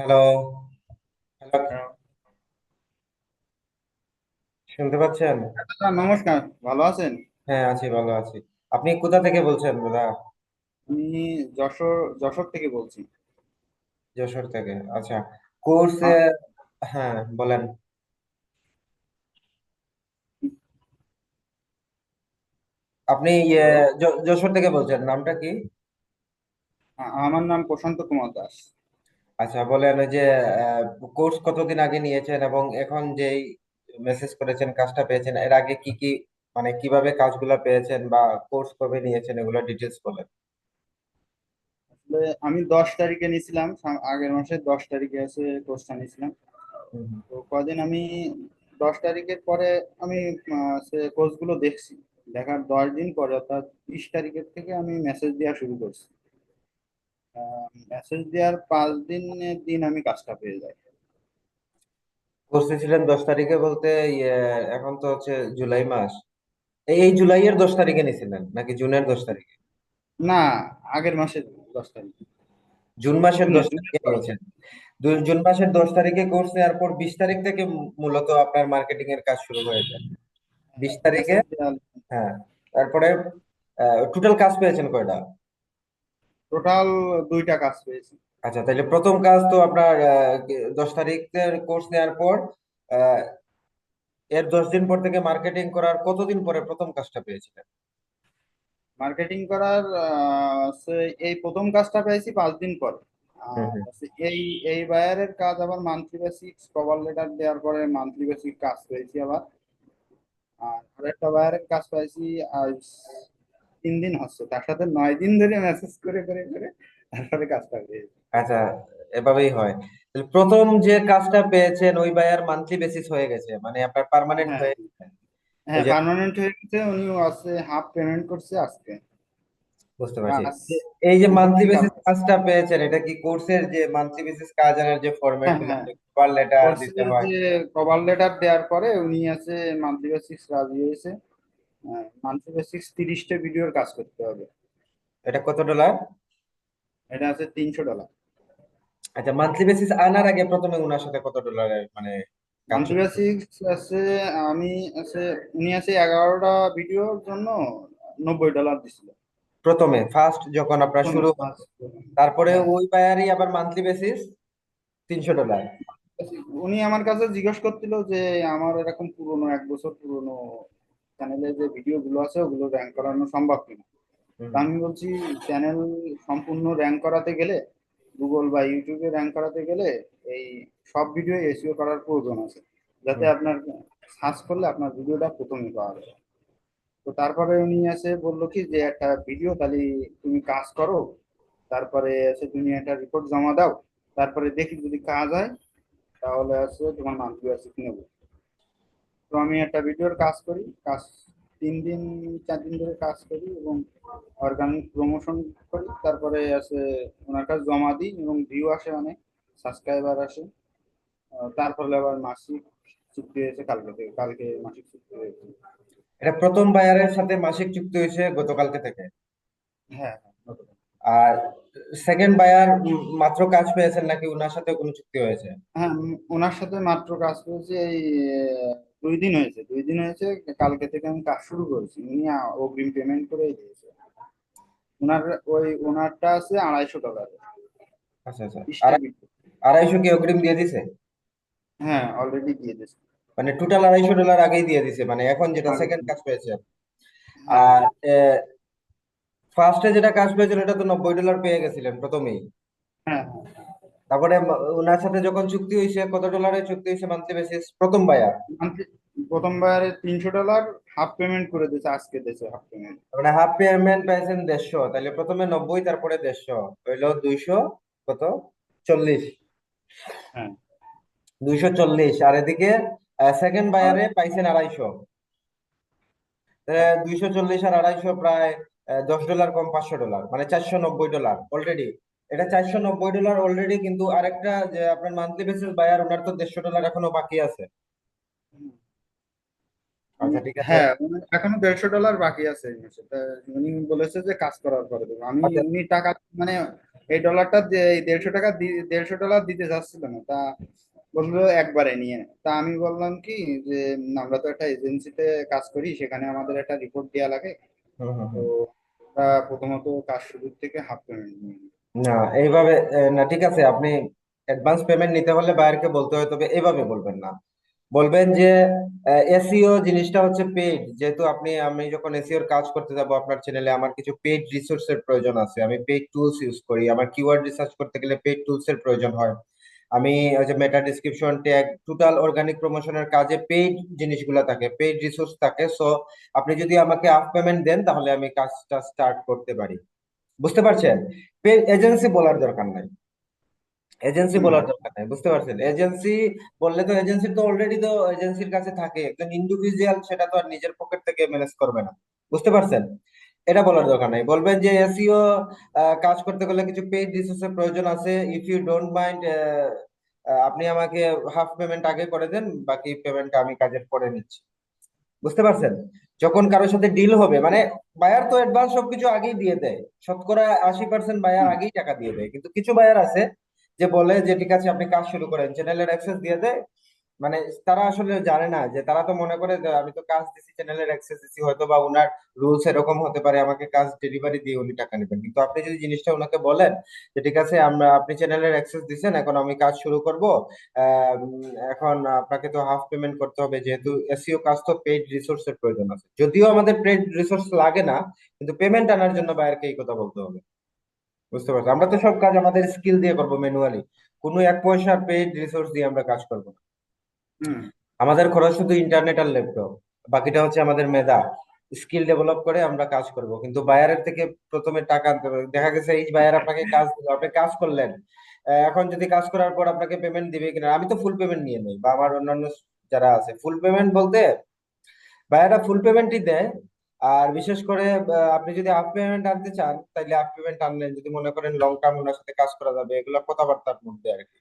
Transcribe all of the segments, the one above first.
Hello hello শুনতে পাচ্ছেন? দাদা নমস্কার। ভালো আছেন? হ্যাঁ আছি ভালো আছি। আপনি কোথা থেকে বলছেন দাদা? আমি যশোর যশোর থেকে বলছি। যশোর থেকে আচ্ছা। কোর্স হ্যাঁ বলেন। আপনি ইয়ে যশোর থেকে বলছেন নামটা কি? আমার নাম প্রশান্ত কুমার দাস। আচ্ছা বলেন ওই যে কোর্স কতদিন আগে নিয়েছেন এবং এখন যেই মেসেজ করেছেন কাজটা পেয়েছেন এর আগে কি কি মানে কীভাবে কাজগুলো পেয়েছেন বা কোর্স কবে নিয়েছেন এগুলো ডিটেলস বলেন। আসলে আমি দশ তারিখে নিয়েছিলাম আগের মাসে দশ তারিখে এসে কোর্সটা নিয়েছিলাম। তো কদিন আমি দশ তারিখের পরে আমি সে কোর্সগুলো দেখছি। দেখার দশ দিন পরে অর্থাৎ বিশ তারিখের থেকে আমি মেসেজ দেওয়া শুরু করছি। মেসেজ দেওয়ার পাঁচ দিনের দিন আমি কাজটা পেয়ে যাই। ছিলেন দশ তারিখে বলতে ইয়ে এখন তো হচ্ছে জুলাই মাস। এই এই জুলাইয়ের দশ তারিখে নিয়েছিলেন নাকি জুনের দশ তারিখে? না আগের মাসে দশ তারিখ। জুন মাসের দশ তারিখে জুন মাসের দশ তারিখে কোর্স নেওয়ার পর বিশ তারিখ থেকে মূলত আপনার মার্কেটিং এর কাজ শুরু হয়ে যায়। বিশ তারিখে হ্যাঁ তারপরে টোটাল কাজ পেয়েছেন কয়টা? টোটাল দুইটা কাজ পেয়েছি। আচ্ছা তাহলে প্রথম কাজ তো আপনার দশ তারিখের কোর্স নেওয়ার পর এর দশ দিন পর থেকে মার্কেটিং করার কতদিন পরে প্রথম কাজটা পেয়েছিলেন? মার্কেটিং করার এই প্রথম কাজটা পেয়েছি পাঁচ দিন পর। এই এই বায়ারের কাজ আবার মান্থলি বেসিক কভার লেটার দেওয়ার পরে মান্থলি বেসিক কাজ পেয়েছি আবার। আর আরেকটা বায়ারের কাজ পেয়েছি আজ তিন দিন হচ্ছে তার সাথে নয় দিন ধরে মেসেজ করে করে করে তারপরে কাজটা পেয়েছি আচ্ছা এভাবেই হয়। তাহলে প্রথম যে কাজটা পেয়েছেন ওই বায়ার মান্থলি বেসিস হয়ে গেছে মানে আপনার পার্মানেন্ট হ্যাঁ। হয়ে গেছে। হ্যাঁ পার্মানেন্ট হয়ে গেছে উনি আছে হাফ পেমেন্ট করছে আজকে। বুঝতে পারছি। এই যে মান্থলি বেসিস কাজটা পেয়েছেন এটা কি কোর্সের যে মান্থলি বেসিস কাজ আনার যে ফরম্যাট হ্যাঁ হ্যাঁ। কভার লেটার দিতে হয়? কভার লেটার দেওয়ার পরে উনি আছে মান্থলি বেসিস রাজি হয়েছে। মান্থলি বেসিক্স তিরিশটা ভিডিওর কাজ করতে হবে। এটা কত ডলার এটা আছে তিনশো ডলার আচ্ছা মান্থলি বেসিস আনার আগে প্রথমে ওনার সাথে কত ডলারের মানে মান্থলি ছিল? বেসিক্স আছে আমি আছে উনি আছে এগারোটা ভিডিওর জন্য নব্বই ডলার দিছিল। প্রথমে ফার্স্ট যখন আপনার শুরু তারপরে হ্যাঁ। ওই বায়ারই আবার মান্থলি বেসিস তিনশো ডলার উনি আমার কাছে জিজ্ঞেস করছিল যে আমার এরকম পুরনো এক বছর পুরনো চ্যানেলে যে ভিডিও গুলো আছে ওগুলো র্যাঙ্ক করানো সম্ভব কিনা? আমি বলছি চ্যানেল সম্পূর্ণ র্যাঙ্ক করাতে গেলে গুগল বা ইউটিউবে র্যাঙ্ক করাতে গেলে এই সব ভিডিও এসিও করার প্রয়োজন আছে। যাতে আপনার সার্চ করলে আপনার ভিডিওটা প্রথমে পাওয়া যাবে তো তারপরে উনি এসে বলল কি যে একটা ভিডিও তাহলে তুমি কাজ করো তারপরে এসে তুমি একটা রিপোর্ট জমা দাও তারপরে দেখি যদি কাজ হয় তাহলে আছে তোমার মান্থলি বেসিক নেব তো আমি একটা ভিডিওর কাজ করি কাজ তিন দিন চার দিন ধরে কাজ করি এবং অর্গানিক প্রমোশন করি। তারপরে আছে ওনার কাছে জমা দিই এবং ভিউ আসে অনেক সাবস্ক্রাইবার আসে। তারপরে আবার মাসিক চুক্তি হয়েছে কালকে থেকে কালকে মাসিক চুক্তি হয়েছে। এটা প্রথম বায়ারের সাথে মাসিক চুক্তি হয়েছে গতকালকে থেকে? হ্যাঁ হ্যাঁ আর সেকেন্ড বায়ার মাত্র কাজ পেয়েছেন নাকি ওনার সাথে কোনো চুক্তি হয়েছে? হ্যাঁ ওনার সাথে মাত্র কাজ করেছি এই দুই দিন হয়েছে দুই দিন হয়েছে কালকে থেকে আমি কাজ শুরু করেছি। উনি অগ্রিম পেমেন্ট করে দিয়েছে। ওনার ওই ওনারটা আছে আড়াইশো ডলার আচ্ছা আচ্ছা। আড়াইশো কি অগ্রিম দিয়ে দিছে? হ্যাঁ অলরেডি দিয়ে দিয়েছে। মানে টোটাল আড়াইশো ডলার আগেই দিয়ে দিছে মানে এখন যেটা সেকেন্ড কাজ পেয়েছে। আর ফার্স্টে যেটা কাজ পেয়েছিল এটা তো নব্বই ডলার পেয়ে গেছিলেন প্রথমেই। হ্যাঁ হ্যাঁ। তারপরে ওনার সাথে যখন চুক্তি হয়েছে কত ডলারের চুক্তি হয়েছে মান্থলি বেসিস প্রথম বায়ার প্রথম বায়ারে তিনশো ডলার হাফ পেমেন্ট করে দিয়েছে আজকে দিয়েছে হাফ পেমেন্ট মানে হাফ পেমেন্ট পাইছেন দেড়শো তাহলে প্রথমে নব্বই তারপরে দেড়শো হইল দুইশো কত? চল্লিশ। হ্যাঁ। দুইশো চল্লিশ আর এদিকে সেকেন্ড বায়ারে পাইছেন আড়াইশো। দুইশো চল্লিশ আর আড়াইশো প্রায় দশ ডলার কম পাঁচশো ডলার মানে চারশো নব্বই ডলার অলরেডি এটা চারশো নব্বই ডলার অলরেডি কিন্তু আরেকটা যে আপনার মান্থলি বেসিস বায়ার ওনার তো দেড়শো ডলার এখনও বাকি আছে। আচ্ছা ঠিক আছে। হ্যাঁ এখনও দেড়শো ডলার বাকি আছে। এই উনি বলেছে যে কাজ করার পরে আমি আচ্ছা। উনি টাকা মানে এই ডলারটা দেড়শো টাকা দেড়শো ডলার দিতে চাচ্ছিল না তা বলল একবারে নিয়ে তা আমি বললাম কি যে আমরা তো একটা এজেন্সিতে কাজ করি সেখানে আমাদের একটা রিপোর্ট দেওয়া লাগে। তো। প্রথমত কাজ শুরুর থেকে হাফ পেমেন্ট নিই না, এইভাবে না, ঠিক আছে, আপনি অ্যাডভান্স পেমেন্ট নিতে হলে বায়ারকে বলতে হয়, তবে এইভাবে বলবেন না। বলবেন যে এসইও জিনিসটা হচ্ছে পেইড যেহেতু আপনি, আমি যখন এসইও এর কাজ করতে যাব আপনার চ্যানেলে আমার কিছু পেইড রিসোর্সের প্রয়োজন আছে। আমি পেইড টুলস ইউজ করি, আমার কিওয়ার্ড রিসার্চ করতে গেলে পেইড টুলস এর প্রয়োজন হয়। আমি ওই যে meta description tag total organic প্রমোশনের কাজে পেইড জিনিসগুলো থাকে পেইড রিসোর্স থাকে। সো আপনি যদি আমাকে হাফ পেমেন্ট দেন, তাহলে আমি কাজটা স্টার্ট করতে পারি। বুঝতে পারছেন? এজেন্সি বলার দরকার নাই। এজেন্সি বলার দরকার নাই বুঝতে পারছেন? এজেন্সি বললে তো এজেন্সি তো অলরেডি তো এজেন্সির কাছে থাকে একজন ইন্ডিভিজুয়াল সেটা তো আর নিজের পকেট থেকে ম্যানেজ করবে না বুঝতে পারছেন? এটা বলার দরকার নাই। বলবেন যে এসইও কাজ করতে গেলে কিছু পেইড রিসোর্সের প্রয়োজন আছে ইফ ইউ ডোন্ট মাইন্ড আপনি আমাকে হাফ পেমেন্ট আগে করে দেন বাকি পেমেন্ট আমি কাজের পরে নিচ্ছি। বুঝতে পারছেন? যখন কারোর সাথে ডিল হবে মানে বায়ার তো অ্যাডভান্স সবকিছু আগেই দিয়ে দেয়। শতকরা আশি পার্সেন্ট বায়ার আগেই টাকা দিয়ে দেয়। কিন্তু কিছু বায়ার আছে যে বলে যে ঠিক আছে আপনি কাজ শুরু করেন। চ্যানেলের অ্যাক্সেস দিয়ে দেয়। মানে তারা আসলে জানে না যে তারা তো মনে করে আমি তো কাজ দিছি চ্যানেলের অ্যাক্সেস দিছি, হয়তো বা ওনার রুলস এরকম হতে পারে, আমাকে কাজ ডেলিভারি দিয়ে উনি টাকা নেবেন। কিন্তু আপনি যদি জিনিসটা ওনাকে বলেন যে ঠিক আছে, আমরা আপনি চ্যানেলের অ্যাক্সেস দিছেন, এখন আমি কাজ শুরু করব এখন আপনাকে তো হাফ পেমেন্ট করতে হবে, যেহেতু এসিও কাজ তো পেইড রিসোর্সের প্রয়োজন আছে। যদিও আমাদের পেইড রিসোর্স লাগে না, কিন্তু পেমেন্ট আনার জন্য বায়ারকে এই কথা বলতে হবে। বুঝতে পারছ আমরা তো সব কাজ আমাদের স্কিল দিয়ে করব ম্যানুয়ালি কোনো এক পয়সা পেইড রিসোর্স দিয়ে আমরা কাজ করব না। আমাদের খরচ শুধু ইন্টারনেট আর ল্যাপটপ বাকিটা হচ্ছে আমাদের মেধা। স্কিল ডেভেলপ করে আমরা কাজ করব। কিন্তু বায়ারের থেকে প্রথমে টাকা আনতে দেখা গেছে এই বায়ার আপনাকে কাজ দিল, আপনি কাজ করলেন। এখন যদি কাজ করার পর আপনাকে পেমেন্ট দিবে কিনা, আমি তো ফুল পেমেন্ট নিয়ে নেই, বা আমার অন্যান্য যারা আছে। ফুল পেমেন্ট বলতে বায়াররা ফুল পেমেন্টই দেয়। আর বিশেষ করে আপনি যদি হাফ পেমেন্ট আনতে চান তাহলে হাফ পেমেন্ট আনলেন। যদি মনে করেন লং টার্ম ওনার সাথে কাজ করা যাবে, এগুলো কথাবার্তার মধ্যে আর কি।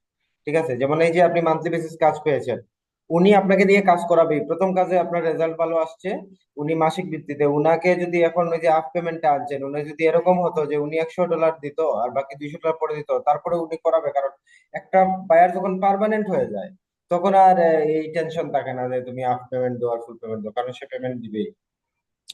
ঠিক আছে? যেমন এই যে আপনি মান্থলি বেসিস কাজ পেয়েছেন। উনি আপনাকে দিয়ে কাজ করাবে। প্রথম কাজে আপনার রেজাল্ট ভালো আসছে উনি মাসিক ভিত্তিতে। উনাকে যদি এখন ওই যে হাফ পেমেন্ট আনছেন উনি যদি এরকম হতো যে উনি একশো ডলার দিত আর বাকি দুইশো ডলার পরে দিত তারপরে উনি করাবে। কারণ একটা বায়ার যখন পারমানেন্ট হয়ে যায় তখন আর এই টেনশন থাকে না যে তুমি হাফ পেমেন্ট দাও আর ফুল পেমেন্ট দাও কারণ সে পেমেন্ট দিবেই।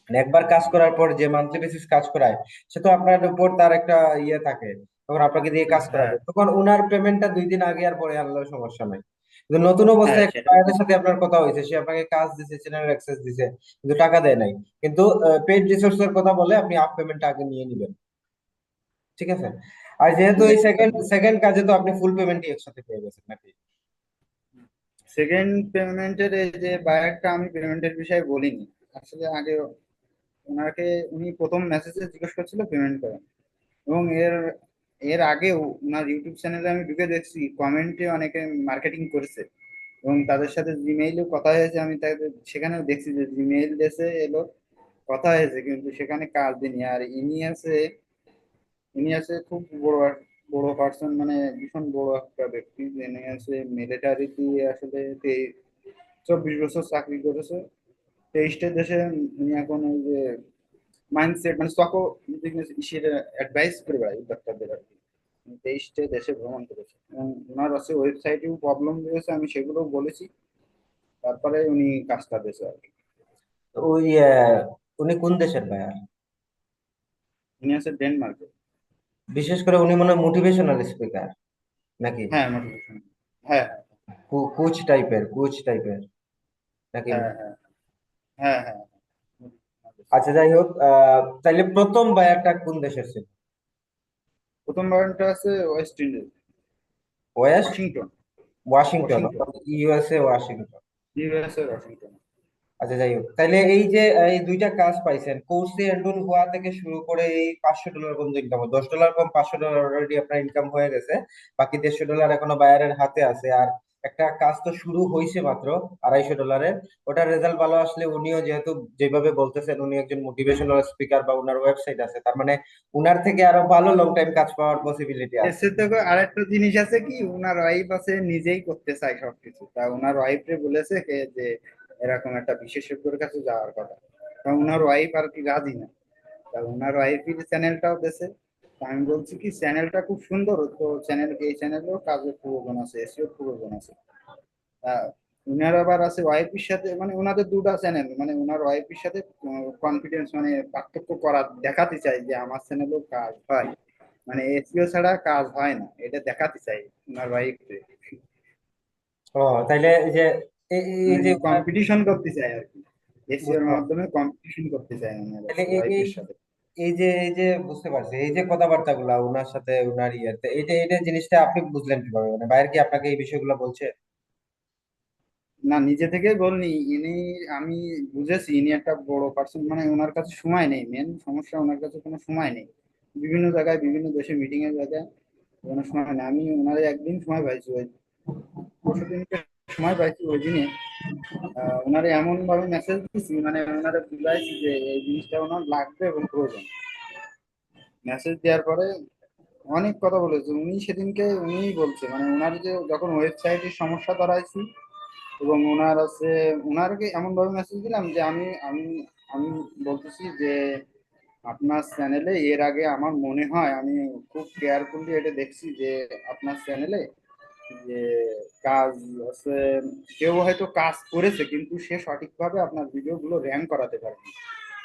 মানে একবার কাজ করার পর যে মান্থলি বেসিস কাজ করায় সে তো আপনার উপর তার একটা ইয়ে থাকে তখন আপনাকে দিয়ে কাজ হ্যাঁ। করাবে। তখন ওনার পেমেন্টটা দুই দিন আগে আর পরে আনলেও সমস্যা নাই। কিন্তু নতুন হ্যাঁ অবস্থায় একটা সেটা ক্লায়েন্টের সাথে আপনার কথা হয়েছে সে আপনাকে কাজ দিছে চ্যানেল অ্যাক্সেস দিছে কিন্তু টাকা দেয় নাই। কিন্তু পেইড রিসোর্সের কথা বলে আপনি হাফ পেমেন্টটা আগে নিয়ে নেবেন। ঠিক আছে? আর যেহেতু এই সেকেন্ড সেকেন্ড কাজে তো আপনি ফুল পেমেন্টই একসাথে পেয়ে গেছেন নাকি? সেকেন্ড পেমেন্টের এই যে বায়ারটা আমি পেমেন্টের বিষয়ে বলিনি। আসলে আগে ওনাকে উনি প্রথম মেসেজে জিজ্ঞেস করছিল পেমেন্ট করেন এবং এর এর আগেও ওনার ইউটিউব চ্যানেলে আমি ঢুকে দেখছি কমেন্টে অনেকে মার্কেটিং করেছে। এবং তাদের সাথে জিমেইলেও কথা হয়েছে, আমি তাদের সেখানেও দেখছি যে জিমেইল দেশে এলো, কথা হয়েছে, কিন্তু সেখানে কাজ দিনি আর ইনি আছে ইনি আছে খুব বড় বড় পার্সন মানে ভীষণ বড় একটা ব্যক্তি। যিনি আছে মিলিটারি দিয়ে আসলে চব্বিশ বছর চাকরি করেছে। তেইশটা দেশে উনি এখন ওই যে মাইন্ডসেট মানে বিজনেস ইসের অ্যাডভাইস করে বেড়ায় উদ্যোক্তাদের আর কি। তেইশটা দেশে ভ্রমণ করেছে। এবং ওনার আছে ওয়েবসাইটেও প্রবলেম রয়েছে আমি সেগুলো বলেছি। তারপরে উনি কাজটা দিয়েছে আর কি। ওই উনি কোন দেশের বায়ার উনি আছে ডেনমার্কে। বিশেষ করে উনি মনে হয় মোটিভেশনাল স্পিকার নাকি? হ্যাঁ মোটিভেশন হ্যাঁ কোচ টাইপের কোচ টাইপের নাকি? হ্যাঁ হ্যাঁ। হ্যাঁ হ্যাঁ। আচ্ছা যাই হোক তাইলে প্রথম বায়ারটা কোন দেশের ছিল? প্রথম বারটা আছে West Indies. Washington. Washington. USA Washington. USA Washington. আচ্ছা যাই হোক তাহলে এই যে এই দুইটা কাজ পাইছেন কোর্সে এন্ডুন হওয়া থেকে শুরু করে এই পাঁচশো ডলার পর্যন্ত ইনকাম দশ ডলার কম পাঁচশো ডলার অলরেডি আপনার ইনকাম হয়ে গেছে বাকি দেড়শো ডলার এখনও বায়ারের হাতে আছে আর একটা কাজ তো শুরু হয়েছে মাত্র আড়াইশো ডলারের। ওটার রেজাল্ট ভালো আসলে উনিও যেহেতু যেভাবে বলতেছেন, উনি একজন মোটিভেশনাল স্পিকার বা উনার ওয়েবসাইট আছে, তার মানে উনার থেকে আরও ভালো লং টাইম কাজ পাওয়ার পসিবিলিটি আছে। আরেকটা জিনিস আছে কি, উনার ওয়াইফ আছে, নিজেই করতে চায় সবকিছু। তা উনার ওয়াইফ রে বলেছে যে এরকম একটা বিশেষজ্ঞের কাছে যাওয়ার কথা। তা উনার ওয়াইফ আর কি রাজি না। তা উনার ওয়াইফের চ্যানেলটাও দেশে আমি বলছি কি চ্যানেলটা খুব সুন্দর তো চ্যানেল এই চ্যানেলেও কাজের প্রয়োজন আছে এসিওর প্রয়োজন আছে। উনার আবার আছে ওয়াইফের সাথে মানে ওনাদের দুটা চ্যানেল মানে ওনার ওয়াইফের সাথে কনফিডেন্স মানে পার্থক্য করা দেখাতে চাই যে আমার চ্যানেলেও কাজ হয়। মানে এসিও ছাড়া কাজ হয় না এটা দেখাতে চাই ওনার ওয়াইফকে ও তাইলে এই যে এই- এই যে কম্পিটিশন করতে চাই আর কি। এসিওর মাধ্যমে কম্পিটিশন করতে চাই ওনার ওয়াইফের সাথে। এই যে এই যে বুঝতে পারছি, এই যে কথাবার্তা গুলা ওনার সাথে ওনার ইয়েতে এটা এটা জিনিসটা আপনি বুঝলেন কীভাবে? মানে বাইরে কি আপনাকে এই বিষয়গুলো বলছে? না, নিজে থেকে বলনি। ইনি, আমি বুঝেছি, ইনি একটা বড় পার্সন মানে ওনার কাছে সময় নেই মেন সমস্যা ওনার কাছে কোনো সময় নেই। বিভিন্ন জায়গায়, বিভিন্ন দেশে মিটিং এর জায়গায় কোনো সময় নেই। আমি ওনারে একদিন সময় পাইছি, ওই পরশু দিনকে সময় পাইছি ওই দিনে। ওনারে এমন ভাবে মেসেজ দিচ্ছি মানে ওনারে বুঝাইছি যে এই জিনিসটা ওনার লাগবে এবং প্রয়োজন। মেসেজ দেওয়ার পরে অনেক কথা বলেছে। উনি সেদিনকে উনিই বলছে মানে ওনার যে যখন ওয়েবসাইটের সমস্যা ধরাইছি এবং ওনার আছে, ওনারকে এমন ভাবে মেসেজ দিলাম যে আমি আমি আমি বলতেছি যে আপনার চ্যানেলে এর আগে আমার মনে হয়, আমি খুব কেয়ারফুলি এটা দেখছি যে আপনার চ্যানেলে যে কাজ আছে, কেউ হয়তো কাজ করেছে, কিন্তু সে সঠিকভাবে আপনার ভিডিওগুলো র্যাঙ্ক করাতে পারেনি।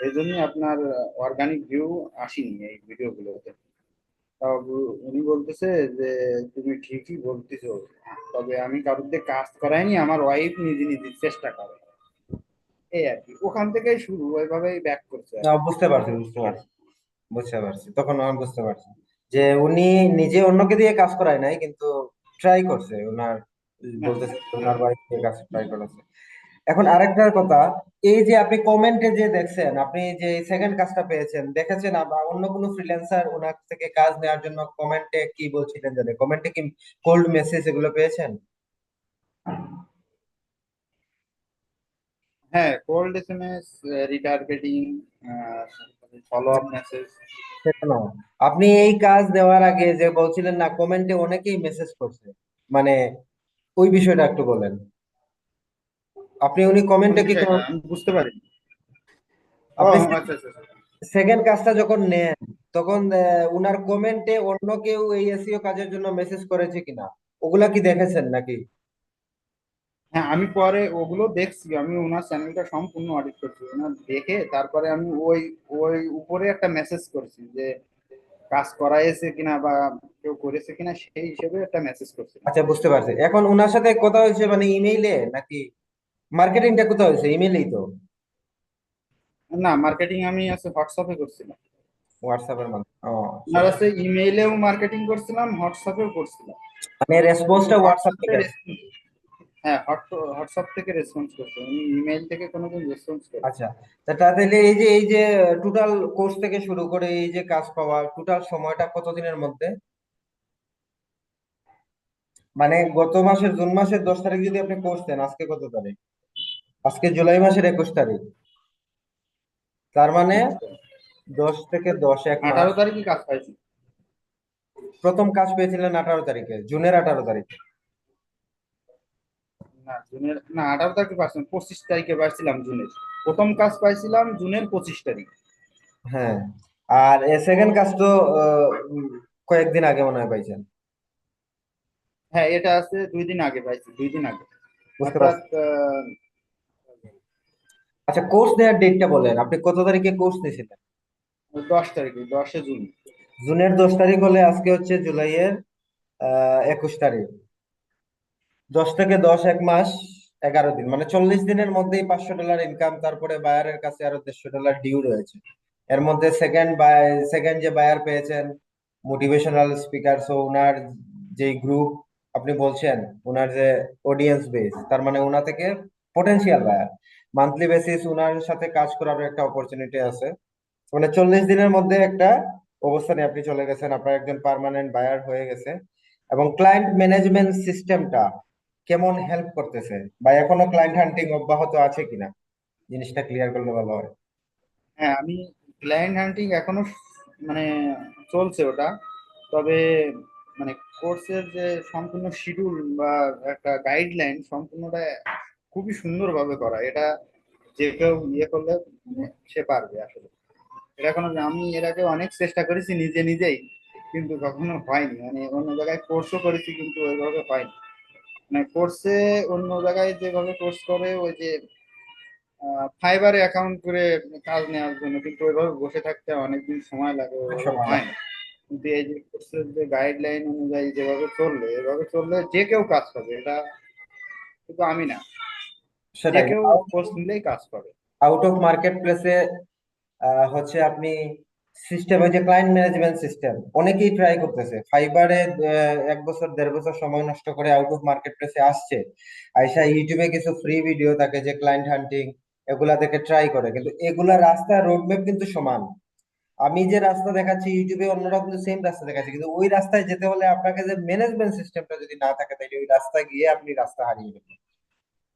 এই জন্যই আপনার অর্গানিক ভিউ আসেনি এই ভিডিওগুলোতে। তাও উনি বলতেছে যে, তুমি ঠিকই বলতেছো। তবে আমি কারোর দিয়ে কাজ করাইনি, আমার ওয়াইফ নিজে নিজে চেষ্টা করে। এই আর কি। ওখান থেকেই শুরু, ওইভাবেই ব্যাক করছে বুঝতে পারছি বুঝতে পারছি বুঝতে পারছি। তখন আমি বুঝতে পারছি যে, উনি নিজে অন্যকে দিয়ে কাজ করায় নাই, কিন্তু ট্রাই করছে ওনার বলতেছে ওনার ওয়াইফ দিয়ে কাজ ট্রাই করেছে। এখন আরেকটা কথা এই যে আপনি কমেন্টে যে দেখছেন আপনি যে সেকেন্ড কাজটা পেয়েছেন দেখেছেন অন্য কোনো ফ্রিল্যান্সার ওনার থেকে কাজ নেওয়ার জন্য কমেন্টে কি বলছিলেন জানেন? কমেন্টে কি কোল্ড মেসেজ এগুলো পেয়েছেন? হ্যাঁ cold SMS retargeting follow up message না। আপনি এই কাজ দেওয়ার আগে যে বলছিলেন না কমেন্টে অনেকেই মেসেজ করছে। মানে ওই বিষয়টা একটু বলেন। আপনি উনি কমেন্টে কি বুঝতে পারি ও আপনি আচ্ছা আচ্ছা আচ্ছা। সেকেন্ড কাজটা যখন নেন তখন আহ, উনার কমেন্টে অন্য কেউ এই এসইও কাজের জন্য মেসেজ করেছে কিনা? ওগুলা কি দেখেছেন নাকি? হ্যাঁ আমি পরে ওগুলো দেখছি আমি ওনার চ্যানেলটা সম্পূর্ণ অডিট করছি। ওনার দেখে তারপরে আমি ওই ওই উপরে একটা মেসেজ করছি যে কাজ করাইছে কিনা বা কেউ করেছে কিনা সেই হিসেবে একটা মেসেজ করছি। আচ্ছা বুঝতে পারছি। এখন ওনার সাথে কথা হয়েছে মানে ইমেইলে নাকি মার্কেটিংটা কোথায় হয়েছে? ইমেইলেই তো? না মার্কেটিং আমি আছে হোয়াটসঅ্যাপে করছিলাম। হোয়াটসঅ্যাপের মাধ্যমে। ও ওনার আছে ইমেইলেও মার্কেটিং করছিলাম হোয়াটসঅ্যাপেও করছিলাম। মানে রেসপন্সটা হোয়াটসঅ্যাপ। হ্যাঁ হোয়াটসঅ্যাপ থেকে রেসপন্স করছে। উনি ইমেইল থেকে কোনোদিন রেসপন্স করে আচ্ছা তা তাহলে এই যে এই যে টোটাল কোর্স থেকে শুরু করে এই যে কাজ পাওয়া টোটাল সময়টা কতদিনের মধ্যে? মানে গত মাসের জুন মাসের দশ তারিখ যদি আপনি কোর্স দেন আজকে কত তারিখ? আজকে জুলাই মাসের একুশ তারিখ। তার মানে দশ থেকে দশ এক আঠারো তারিখে কাজ পাইছি। প্রথম কাজ পেয়েছিলেন আঠারো তারিখে জুনের আঠারো তারিখে। না জুনের না আঠারো তারিখে পাইছিলাম পঁচিশ তারিখে পাইছিলাম জুনের। প্রথম কাজ পাইছিলাম জুনের পঁচিশ তারিখ। হ্যাঁ আর সেকেন্ড কাজ তো কয়েকদিন আগে মনে হয় পাইছেন। হ্যাঁ এটা আছে দুই দিন আগে পাইছি দুই দিন আগে। আচ্ছা কোর্স নেওয়ার ডেটটা বলেন। আপনি কত তারিখে কোর্স নিয়েছিলেন? দশ তারিখে দশে জুন। জুনের দশ তারিখ হলে আজকে হচ্ছে জুলাইয়ের আহ একুশ তারিখ। দশ থেকে দশ এক মাস, এগারো দিন। মানে চল্লিশ দিনের মধ্যেই পাঁচশো ডলার ইনকাম তারপরে বায়ারের কাছে আরও দেড়শো ডলার ডিউ রয়েছে। এর মধ্যে সেকেন্ড সেকেন্ড যে বায়ার পেয়েছেন মোটিভেশনাল স্পিকার সো ওনার যে গ্রুপ আপনি বলছেন ওনার যে অডিয়েন্স বেস তার মানে ওনা থেকে পটেনশিয়াল বায়ার মান্থলি বেসিস ওনার সাথে কাজ করার একটা অপরচুনিটি আছে। মানে চল্লিশ দিনের মধ্যে একটা অবস্থানে আপনি চলে গেছেন। আপনার একজন পার্মানেন্ট বায়ার হয়ে গেছে। এবং ক্লায়েন্ট ম্যানেজমেন্ট সিস্টেমটা কেমন হেল্প করতেছে? বা এখনও ক্লায়েন্ট হান্টিং অব্যাহত আছে কিনা? জিনিসটা ক্লিয়ার করলে ভালো হয়। হ্যাঁ আমি ক্লায়েন্ট হান্টিং এখনও মানে চলছে ওটা। তবে মানে কোর্সের যে সম্পূর্ণ শিডিউল বা একটা গাইডলাইন সম্পূর্ণটা খুবই সুন্দরভাবে করা। এটা যে কেউ ইয়ে করলে সে পারবে আসলে। এটা এখনও আমি এর আগে অনেক চেষ্টা করেছি নিজে নিজেই, কিন্তু কখনো হয়নি। মানে অন্য জায়গায় কোর্সও করেছি, কিন্তু ওইভাবে হয়নি। মানে কোর্সে অন্য জায়গায় যেভাবে কোর্স করে ওই যে ফাইবারে অ্যাকাউন্ট করে কাজ নেওয়ার জন্য কিন্তু ওইভাবে বসে থাকতে অনেকদিন সময় লাগে হয় না। কিন্তু এই যে কোর্সের যে গাইডলাইন অনুযায়ী যেভাবে চললে এভাবে চললে যে কেউ কাজ পাবে এটা শুধু আমি না। যে কেউ কোর্স নিলেই কাজ পাবে। আউট অফ মার্কেট প্লেসে হচ্ছে আপনি সিস্টেম ওই যে ক্লায়েন্ট ম্যানেজমেন্ট সিস্টেম অনেকেই ট্রাই করতেছে। ফাইবারে এক বছর, দেড় বছর সময় নষ্ট করে আউট অফ মার্কেট প্লেসে আসছে। আইসা ইউটিউবে কিছু ফ্রি ভিডিও থাকে যে ক্লায়েন্ট হান্টিং এগুলা থেকে ট্রাই করে। কিন্তু এগুলা রাস্তা রোডম্যাপ কিন্তু সমান। আমি যে রাস্তা দেখাচ্ছি ইউটিউবে অন্যরা কিন্তু সেম রাস্তা দেখাচ্ছে। কিন্তু ওই রাস্তায় যেতে হলে আপনাকে যে ম্যানেজমেন্ট সিস্টেমটা যদি না থাকে, তাহলে ওই রাস্তায় গিয়ে আপনি রাস্তা হারিয়ে যাবেন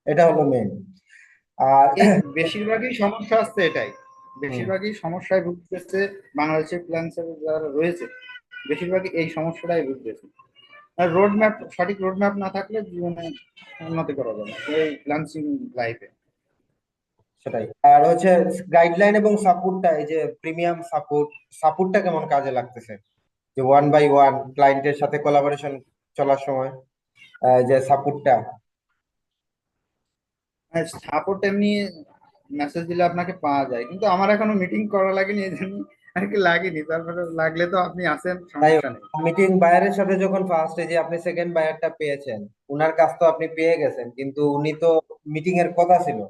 এটা হলো মেন আর বেশিরভাগই সমস্যা আসছে এটাই। বেশিরভাগই সমস্যায় ভুগতেছে বাংলাদেশের ফ্রিল্যান্সার যারা রয়েছে বেশিরভাগই এই সমস্যাটাই ভুগতেছে। আর রোড ম্যাপ সঠিক রোড ম্যাপ না থাকলে জীবনে উন্নতি করা যাবে না এই ফ্রিল্যান্সিং লাইফে সেটাই। আর হচ্ছে গাইডলাইন এবং সাপোর্টটা এই যে প্রিমিয়াম সাপোর্ট সাপোর্টটা কেমন কাজে লাগতেছে? যে ওয়ান বাই ওয়ান ক্লায়েন্টের সাথে কোলাবোরেশন চলার সময় যে সাপোর্টটা সাপোর্ট এমনি মেসেজ দিলে আপনাকে পাওয়া যায়। কিন্তু আমার এখনও মিটিং করা লাগেনি এই জন্য আর কি লাগেনি। তারপরে লাগলে তো আপনি আসেন সমস্যা নেই। মিটিং বায়ারের সাথে যখন ফার্স্ট যে আপনি সেকেন্ড বায়ারটা পেয়েছেন উনার কাজ তো আপনি পেয়ে গেছেন কিন্তু উনি তো মিটিং এর কথা ছিল।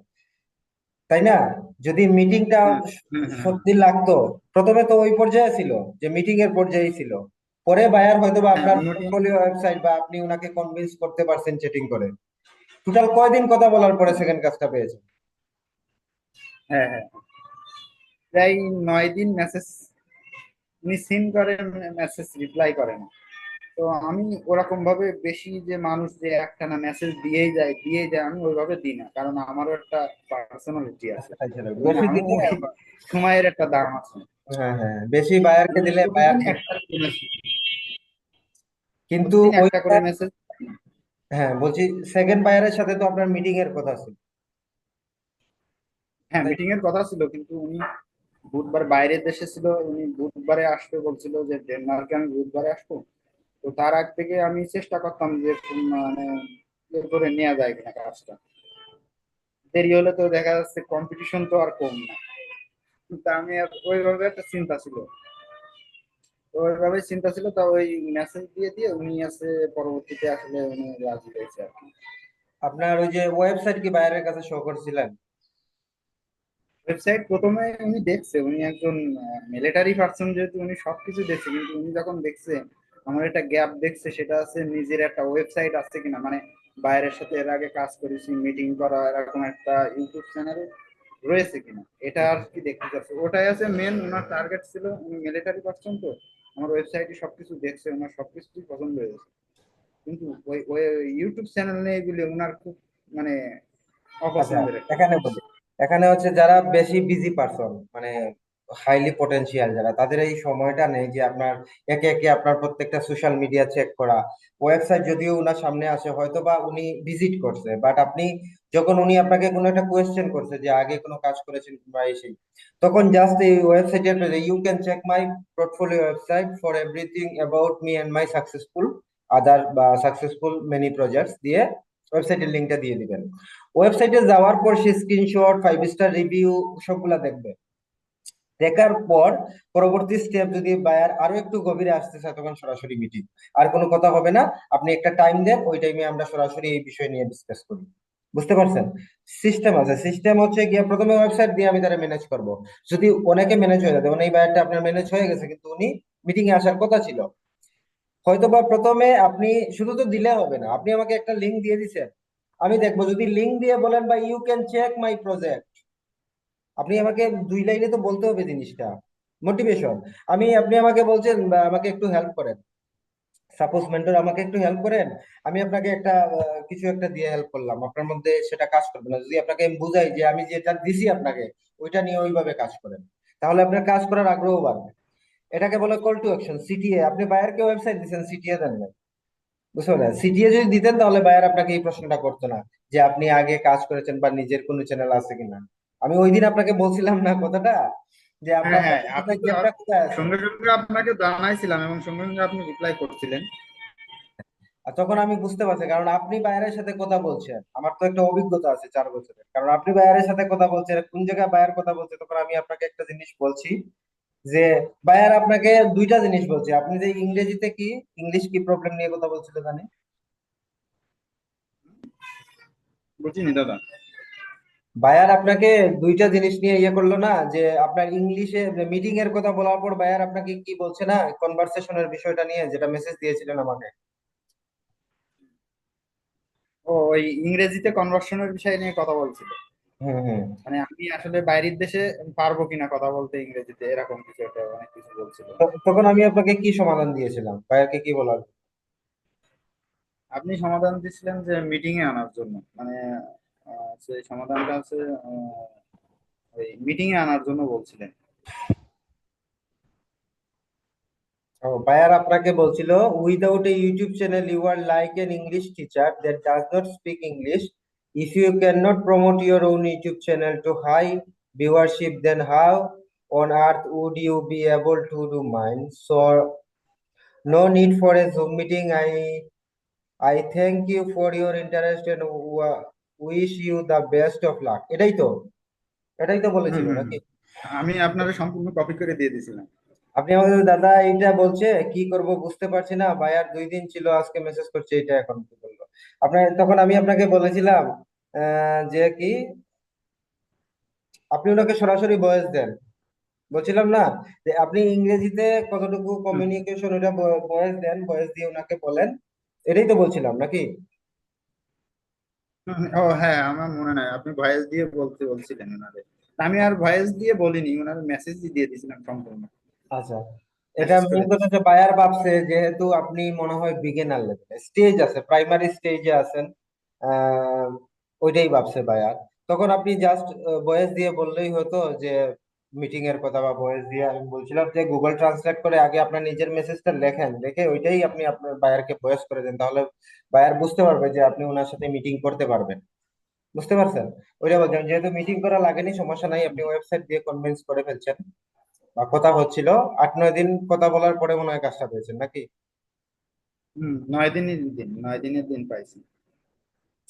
তাই না? যদি মিটিংটা হুম, হুম, হুম। সত্যি লাগতো প্রথমে তো ওই পর্যায়ে ছিল যে মিটিং এর পর্যায়ে ছিল। পরে বায়ার হয়তো বা হ্যাঁ, আপনার পোর্টফোলিও ওয়েবসাইট বা আপনি উনাকে কনভিন্স করতে পারছেন চ্যাটিং করে। টোটাল কয়দিন কথা বলার পরে সেকেন্ড কাজটা পেয়েছেন? হ্যাঁ হ্যাঁ। প্রায় নয় দিন মেসেজ উনি সিন করে মেসেজ রিপ্লাই করে না। তো আমি ওরকম ভাবে বেশি যে মানুষ যে একটানা মেসেজ দিয়েই যায় দিয়েই যায় আমি ওইভাবে দিই না। কারণ আমারও একটা পার্সোনালিটি আছে। বেশি আমি দিলে সময়ের একটা দাম আছে। হ্যাঁ হ্যাঁ বেশি বায়ারকে দিলে বায়ার একটা কিন্তু একটা করে মেসেজ হ্যাঁ বলছি সেকেন্ড বায়ারের সাথে তো আপনার মিটিং এর কথা ছিল। হ্যাঁ মিটিং এর কথা ছিল কিন্তু উনি বুধবার বাইরের দেশে ছিল উনি বুধবারে আসতে বলছিল যে ডেনমার্কে আমি বুধবারে আসব। তো তার আগ থেকে আমি চেষ্টা করতাম যে মানে ইয়ে করে নেওয়া যায় কিনা কাজটা। দেরি হলে তো দেখা যাচ্ছে কম্পিটিশন তো আর কম না। কিন্তু আমি ওইভাবে একটা চিন্তা ছিল। ওইভাবে চিন্তা ছিল তো ওই মেসেজ দিয়ে দিয়ে উনি আছে পরবর্তীতে আসলে উনি রাজি হয়েছে আর কি। আপনার ওই যে ওয়েবসাইট কি বাইরের কাছে শো করছিলেন? ওয়েবসাইট প্রথমে উনি দেখছে উনি একজন মিলিটারি পার্সন যেহেতু উনি সবকিছু দেখছে কিন্তু উনি যখন দেখছে আমার একটা গ্যাপ দেখছে সেটা আছে নিজের একটা ওয়েবসাইট আছে কিনা মানে বাইরের সাথে এর আগে কাজ করেছি মিটিং করা এরকম একটা ইউটিউব চ্যানেল রয়েছে কিনা এটা আর কি দেখতে চাচ্ছে? ওটাই আছে মেন ওনার টার্গেট ছিল উনি মিলিটারি পার্সন তো আমার ওয়েবসাইটে সবকিছু দেখছে ওনার সবকিছুই পছন্দ হয়েছে কিন্তু ওই ওই ইউটিউব চ্যানেল নিয়ে এগুলি ওনার খুব মানে অপছন্দের এখানে বলি এখানে হচ্ছে যারা বেশি বিজি পারসন মানে হাইলি পটেনশিয়াল যারা, তাদের এই সময়টা নেই যে আপনার একে একে আপনার প্রত্যেকটা সোশ্যাল মিডিয়া চেক করা। ওয়েবসাইট যদিও উনার সামনে আসে হয়তো বা উনি ভিজিট করছে বাট আপনি যখন উনি আপনাকে কোনো একটা কোয়েশ্চেন করছে যে আগে কোনো কাজ করেছেন বা এই সেই, তখন জাস্ট এই ওয়েবসাইটের you can check my portfolio website for everything about me and my successful other বা সাকসেসফুল মেনি প্রজেক্টস দিয়ে ওয়েবসাইটের লিঙ্কটা দিয়ে দিবেন। ওয়েবসাইটে যাওয়ার পর সে স্ক্রিনশট ফাইভ স্টার রিভিউ সবগুলা দেখবে। দেখার পর পরবর্তী স্টেপ যদি বায়ার আরও একটু গভীরে আসতে চায়, তখন সরাসরি মিটিং আর কোনো কথা হবে না, আপনি একটা টাইম দেন, ওই টাইমে আমরা সরাসরি এই বিষয় নিয়ে ডিসকাস করি। বুঝতে পারছেন? সিস্টেম আছে। সিস্টেম হচ্ছে গিয়ে প্রথমে ওয়েবসাইট দিয়ে আমি তারা ম্যানেজ করব। যদি অনেকে ম্যানেজ হয়ে যায়, যেমন এই বায়ারটা আপনার ম্যানেজ হয়ে গেছে, কিন্তু উনি মিটিং এ আসার কথা ছিল। হয়তোবা প্রথমে আপনি, শুধু তো দিলে হবে না, আপনি আমাকে একটা লিংক দিয়ে দিছেন। আমি দেখব, যদি লিংক দিয়ে বলেন বা you can check my project আপনি আমাকে দুই লাইনে তো বলতে হবে জিনিসটা। মোটিভেশন আমি, আপনি আমাকে বলছেন আমাকে একটু হেল্প করেন। সাপোজ মেন্টর আমাকে একটু হেল্প করেন, আমি আপনাকে একটা কিছু একটা দিয়ে হেল্প করলাম। আপনার মধ্যে সেটা কাজ করবে না। যদি আপনাকে আমি বুঝাই যে আমি যেটা দিছি আপনাকে, ওইটা নিয়ে ওইভাবে কাজ করেন, তাহলে আপনার কাজ করার আগ্রহ বাড়বে। এটাকে বলে কল টু অ্যাকশন সিটিএ আপনি বায়ারকে ওয়েবসাইট দিচ্ছেন সিটিএ দেন না বুঝতে পারলেন? সিটিএ যদি দিতেন তাহলে বায়ার আপনাকে এই প্রশ্নটা করতো না যে আপনি আগে কাজ করেছেন বা নিজের কোনো চ্যানেল আছে কিনা। আমি ওই দিন আপনাকে বলছিলাম না কথাটা যে হ্যাঁ, হ্যাঁ, সঙ্গে সঙ্গে আপনাকে জানাইছিলাম এবং সঙ্গে সঙ্গে আপনি রিপ্লাই করছিলেন। আর তখন আমি বুঝতে পারছি কারণ আপনি বায়ারের সাথে কথা বলছেন। আমার তো একটা অভিজ্ঞতা আছে চার বছরের। কারণ আপনি বায়ারের সাথে কথা বলছেন কোন জায়গায় বায়ার কথা বলছে তখন আমি আপনাকে একটা জিনিস বলছি যে বায়ার আপনাকে দুইটা জিনিস বলছে। আপনি যে ইংরেজিতে কি ইংলিশ কি প্রবলেম নিয়ে কথা বলছিল জানি বুঝিনি দাদা। বায়ার আপনাকে দুইটা জিনিস নিয়ে ইয়ে করল না যে আপনার ইংলিশে মিটিং এর কথা বলার পর বায়ার আপনাকে কি বলছে না কনভারসেশনের বিষয়টা নিয়ে যেটা মেসেজ দিয়েছিলেন আমাকে? ও ওই ইংরেজিতে কনভার্সনের বিষয় নিয়ে কথা বলছিল। মানে আমি আসলে বাইরের দেশে পারব কিনা কথা বলতে ইংরেজিতে এরকম কিছু একটা অনেক কিছু বলছিল। তখন আমি আপনাকে কি সমাধান দিয়েছিলাম? বায়ারকে কি বলার? আপনি সমাধান দিচ্ছিলেন যে মিটিং এ আনার জন্য। মানে সেই সমাধানটা হচ্ছে ওই মিটিং এ আনার জন্য বলছিলেন। ও বায়ার আপনাকে বলছিল without a YouTube channel you are like an English teacher that does not speak English you can not promote your own YouTube channel to high viewership then how on earth would you be able to do mine? So no need for a zoom meeting. I i thank you for your interest and wish you the best of luck. এটাই তো এটাই তো বলেছিল নাকি? আমি আপনাকে সম্পূর্ণ copy করে দিয়ে দিয়েছিলাম। আপনি আমাদের দাদা এইটা বলছে কি করব বুঝতে পারছি না বায়ার দুই দিন ছিল আজকে মেসেজ করছে এটা এখন কি আপনার তখন আমি আপনাকে বলেছিলাম যে কি আপনি ওনাকে সরাসরি ভয়েস দেন। বলছিলাম না যে আপনি ইংরেজিতে কতটুকু কমিউনিকেশন ওটা ভয়েস দেন ভয়েস দিয়ে ওনাকে বলেন এটাই তো বলছিলাম নাকি? ও হ্যাঁ আমার মনে নাই আপনি ভয়েস দিয়ে বলতে বলছিলেন ওনারে। আমি আর ভয়েস দিয়ে বলিনি ওনার মেসেজ দিয়ে দিয়েছিলাম সম্পূর্ণ। আচ্ছা। এটা মেন। কথা হচ্ছে বায়ার ভাবছে যেহেতু আপনি মনে হয় বিগিনার লেভেলে স্টেজ আছে প্রাইমারি স্টেজে আছেন ওইটাই ভাবছে বায়ার তখন আপনি জাস্ট ভয়েস দিয়ে বললেই হতো যে মিটিং এর কথা বা ভয়েস দিয়ে আমি বলছিলাম যে গুগল ট্রান্সলেট করে আগে আপনার নিজের মেসেজটা লেখেন লিখে ওইটাই আপনি আপনার বায়ারকে ভয়েস করে দেন তাহলে বায়ার বুঝতে পারবে যে আপনি ওনার সাথে মিটিং করতে পারবেন। বুঝতে পারছেন? ওইটা বলছেন যেহেতু মিটিং করা লাগেনি সমস্যা নাই আপনি ওয়েবসাইট দিয়ে কনভিন্স করে ফেলছেন। বা কথা হচ্ছিল। আট নয় দিন কথা বলার পরে মনে হয় কাজটা পেয়েছেন নাকি? হম নয় দিনের দিন নয় দিনের দিন পাইছি।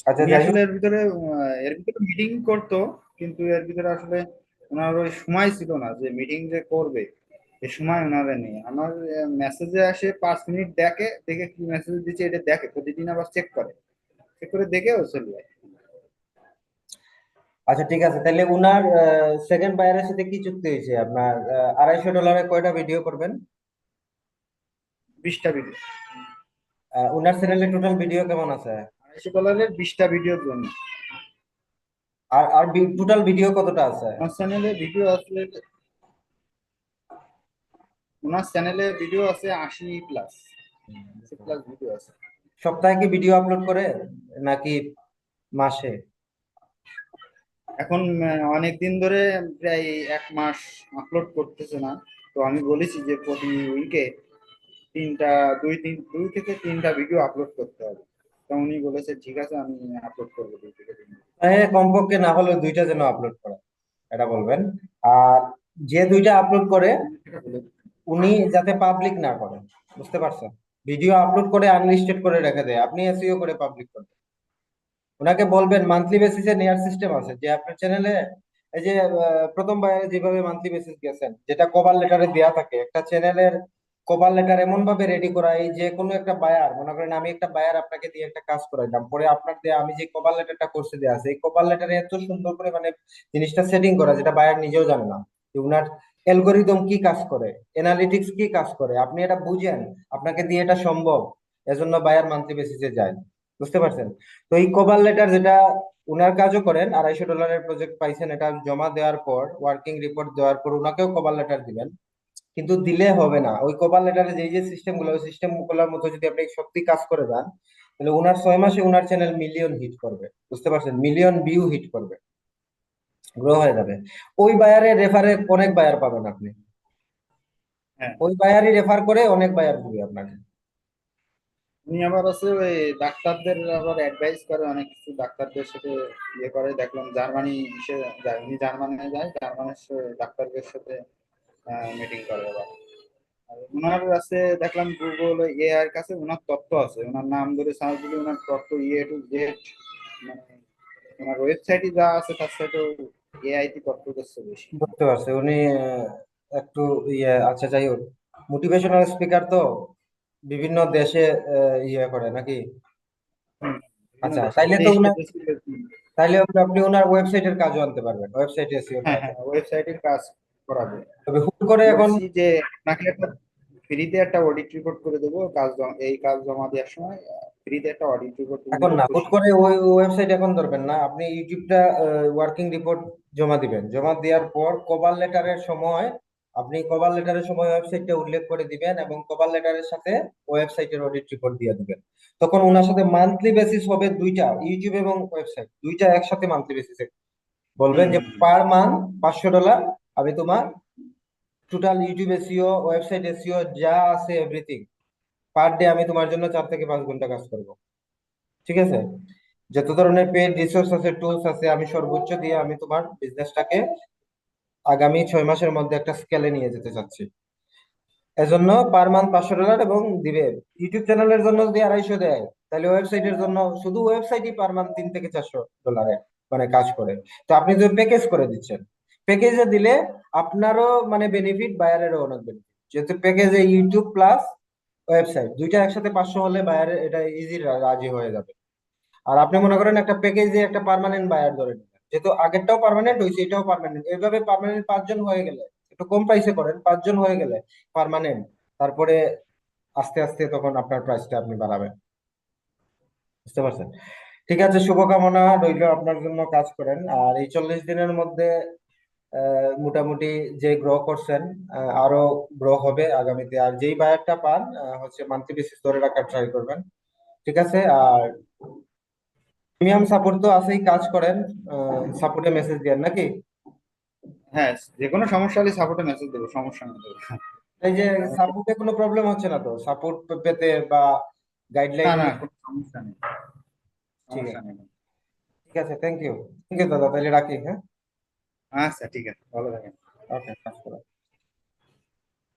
আচ্ছা আসলে এর ভিতরে এর ভিতরে মিটিং করতো কিন্তু এর ভিতরে আসলে ওনার ওই সময় ছিল না যে মিটিং যে করবে এ সময় ওনার নেই। আমার মেসেজে আসে পাঁচ মিনিট দেখে দেখে কি মেসেজ দিচ্ছে এটা দেখে প্রতিদিন আবার চেক করে। চেক করে দেখে ও চলে যায়। আচ্ছা ঠিক আছে। তাহলে উনার সেকেন্ড বায়ারের সাথে কি চুক্তি হয়েছে? আপনার আড়াইশো ডলারে কয়টা ভিডিও করবেন? বিশটা ভিডিও উনার চ্যানেলে টোটাল ভিডিও কেমন আছে? আড়াইশো ডলারের বিশটা ভিডিওর জন্য। আর আর টোটাল ভিডিও কতটা আছে? আমার চ্যানেলে ভিডিও আছে ওনার চ্যানেলে ভিডিও আছে আশি প্লাস প্লাস ভিডিও আছে। সপ্তাহে কি ভিডিও আপলোড করে? নাকি মাসে? এখন অনেক দিন ধরে প্রায় এক মাস আপলোড করতেছে না। তো আমি বলেছি যে প্রতি উইকে তিনটা, দুই তিন, দুই থেকে তিনটা ভিডিও আপলোড করতে হবে। তো উনি বলেছে, ঠিক আছে, আমি আপলোড করব দুই থেকে তিনটা হ্যাঁ কমপক্ষে না হলেও দুইটা যেন আপলোড করে এটা বলবেন। আর যে দুইটা আপলোড করে, উনি যাতে পাবলিক না করেন বুঝতে পারছেন? ভিডিও আপলোড করে আনলিস্টেড করে রেখে দেয়, আপনি এসইও করে পাবলিক করবেন। ওনাকে বলবেন মান্থলি বেসিসে নেয়ার সিস্টেম আছে, যে আপনার চ্যানেলে এই যে প্রথম বায়ারে যেভাবে মান্থলি বেসিস গেছেন, যেটা কভার লেটারে দেয়া থাকে, একটা চ্যানেলের কভার লেটার এমন ভাবে রেডি করা, এই যে কোনো একটা বায়ার মনে করেন আমি একটা বায়ার আপনাকে দিয়ে একটা কাজ করাইলাম, পরে আপনার দিয়ে, আমি যে কভার লেটারটা করতে দেওয়া আছে, এই কভার লেটারে এত সুন্দর করে মানে জিনিসটা সেটিং করা, যেটা বায়ার নিজেও জানে না উনার অ্যালগোরিদম কি কাজ করে এনালিটিক্স কি কাজ করে, আপনি এটা বুঝেন, আপনাকে দিয়ে এটা সম্ভব, এজন্য বায়ার মান্থলি বেসিসে যায়। বুঝতে পারছেন? তো এই কভার লেটার যেটা উনার কাজও করেন আড়াইশো ডলারের প্রজেক্ট পাইছেন এটা জমা দেওয়ার পর ওয়ার্কিং রিপোর্ট দেওয়ার পর উনাকেও কভার লেটার দিবেন। কিন্তু দিলে হবে না। ওই কভার লেটারে যে যে সিস্টেমগুলো ওই সিস্টেমগুলোর মতো যদি আপনি সত্যি কাজ করে যান তাহলে উনার ছয় মাসে উনার চ্যানেল মিলিয়ন হিট করবে। বুঝতে পারছেন? মিলিয়ন ভিউ হিট করবে। গ্রো হয়ে যাবে। ওই বায়ারে রেফারে অনেক বায়ার পাবেন আপনি। হ্যাঁ। ওই বায়ারই রেফার করে অনেক বায়ার দিবে আপনাকে। উনি আবার আছে ওই ডাক্তারদের আবার অ্যাডভাইস করে, অনেক কিছু ডাক্তারদের সাথে ইয়ে করে। দেখলাম জার্মানি সে উনি জার্মানি যায়, জার্মানির ডাক্তারদের সাথে মিটিং করে আর ওনার কাছে দেখলাম গুগল এআই এর কাছে ওনার তথ্য আছে। ওনার নাম ধরে সার্চ দিলে ওনার তথ্য ইয়ে টু জেড মানে ওনার ওয়েবসাইটে যা আছে তার সাথেও এআই টি তথ্য দিচ্ছে বেশি। বুঝতে পারছি। উনি একটু ইয়ে আচ্ছা যাই হোক। মোটিভেশনাল স্পিকার তো? বিভিন্ন দেশে ইয়ে করে নাকি? আচ্ছা তাইলে তো তাইলে আপনি ওনার ওয়েবসাইটের কাজও আনতে পারবেন। ওয়েবসাইট এসিও হ্যাঁ হ্যাঁ। ওয়েবসাইটের কাজ করাবে। তবে হুট করে এখন যে আপনাকে একটা ফ্রিতে একটা অডিট রিপোর্ট করে দেবো কাজ এই কাজ জমা দেওয়ার সময় ফ্রিতে একটা অডিট রিপোর্ট এখন না হুট করে ওই ওয়েবসাইট এখন ধরবেন না। আপনি ইউটিউবটা ওয়ার্কিং রিপোর্ট জমা দিবেন। জমা দেওয়ার পর কভার লেটারের সময় আপনি কভার লেটারের সময় ওয়েবসাইটটা উল্লেখ করে দিবেন এবং কভার লেটারের সাথে ওয়েবসাইটের অডিট রিপোর্ট দিয়ে দিবেন। তখন ওনার সাথে মান্থলি বেসিস হবে দুইটা ইউটিউব এবং ওয়েবসাইট দুইটা একসাথে মান্থলি বেসিসে বলবেন যে পার মান্থ পাঁচশো ডলার আমি তোমার total YouTube SEO website SEO যা আছে এভরিথিং পার ডে আমি তোমার জন্য চার থেকে পাঁচ ঘণ্টা কাজ করব। ঠিক আছে? যত ধরনের পেড রিসোর্স আছে টুলস আছে আমি সর্বোচ্চ দিয়ে আমি তোমার বিজনেসটাকে আগামী ছয় মাসের মধ্যে একটা স্কেলে নিয়ে যেতে চাচ্ছি। এজন্য পার মান্থ পাঁচশো ডলার এবং দিবে। ইউটিউব চ্যানেলের জন্য যদি আড়াইশো দেয়, তাহলে ওয়েবসাইটের জন্য শুধু ওয়েবসাইটই পার মান্থ তিন থেকে চারশো ডলারে মানে কাজ করে। তো আপনি যদি প্যাকেজ করে দিচ্ছেন প্যাকেজে দিলে আপনারও মানে বেনিফিট বায়ারেরও অনেক বেনিফিট যেহেতু প্যাকেজে ইউটিউব প্লাস ওয়েবসাইট দুইটা একসাথে পাঁচশো হলে বায়ারের এটা ইজি রাজি হয়ে যাবে। আর আপনি মনে করেন একটা প্যাকেজে একটা পার্মানেন্ট বায়ার ধরে নিলেন যেহেতু আগেরটাও পার্মানেন্ট হয়েছে, এটাও পার্মানেন্ট এইভাবে পার্মানেন্ট পাঁচজন হয়ে গেলে, একটু কম প্রাইসে করেন, পাঁচজন হয়ে গেলে পার্মানেন্ট তারপরে আস্তে আস্তে তখন আপনার প্রাইসটা আপনি বাড়াবেন। বুঝতে পারছেন? ঠিক আছে, শুভকামনা, রইল আপনার জন্য কাজ করেন। আর এই চল্লিশ দিনের মধ্যে মোটামুটি যে গ্রো করছেন আরও গ্রো হবে আগামীতে। আর যেই বায়ারটা পান হচ্ছে মান্থলি বেসিস ধরে রাখার ট্রাই করবেন। ঠিক আছে? আর প্রিমিয়াম সাপোর্ট তো আছেই কাজ করেন সাপোর্টে মেসেজ দেন নাকি? হ্যাঁ যে কোনো সমস্যা হলে সাপোর্টে মেসেজ দেবো সমস্যা নেই। এই যে সাপোর্টে কোনো প্রবলেম হচ্ছে না তো? সাপোর্ট পেতে বা গাইডলাইন না কোনো সমস্যা নেই। ঠিক সমস্যা নেই। ঠিক আছে থ্যাংক ইউ থ্যাংক ইউ দাদা তাহলে রাখি হ্যাঁ? আচ্ছা ঠিক আছে ভালো থাকেন। ওকে